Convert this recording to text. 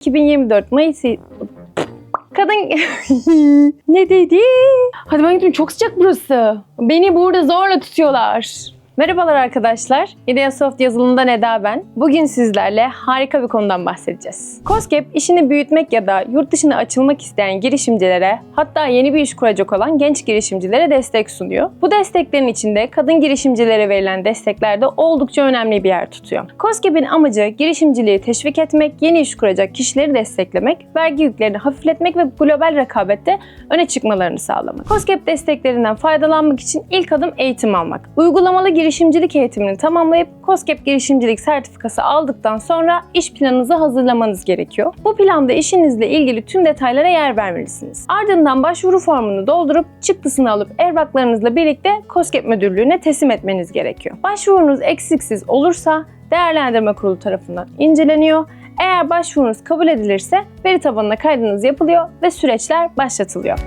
2024 Mayıs Kadın ne dedi? Hadi ben gideyim çok sıcak burası. Beni burada zorla tutuyorlar. Merhabalar arkadaşlar. İdea Soft yazılımından Eda ben. Bugün sizlerle harika bir konudan bahsedeceğiz. COSGAP işini büyütmek ya da yurt dışına açılmak isteyen girişimcilere hatta yeni bir iş kuracak olan genç girişimcilere destek sunuyor. Bu desteklerin içinde kadın girişimcilere verilen destekler de oldukça önemli bir yer tutuyor. COSGAP'in amacı girişimciliği teşvik etmek, yeni iş kuracak kişileri desteklemek, vergi yüklerini hafifletmek ve global rekabette öne çıkmalarını sağlamak. COSGAP desteklerinden faydalanmak için ilk adım eğitim almak. Uygulamalı girişimcilik eğitimini tamamlayıp COSGAP girişimcilik sertifikası aldıktan sonra iş planınızı hazırlamanız gerekiyor. Bu planda işinizle ilgili tüm detaylara yer vermelisiniz. Ardından başvuru formunu doldurup çıktısını alıp evraklarınızla birlikte COSGAP müdürlüğüne teslim etmeniz gerekiyor. Başvurunuz eksiksiz olursa değerlendirme kurulu tarafından inceleniyor. Eğer başvurunuz kabul edilirse veri tabanına kaydınız yapılıyor ve süreçler başlatılıyor.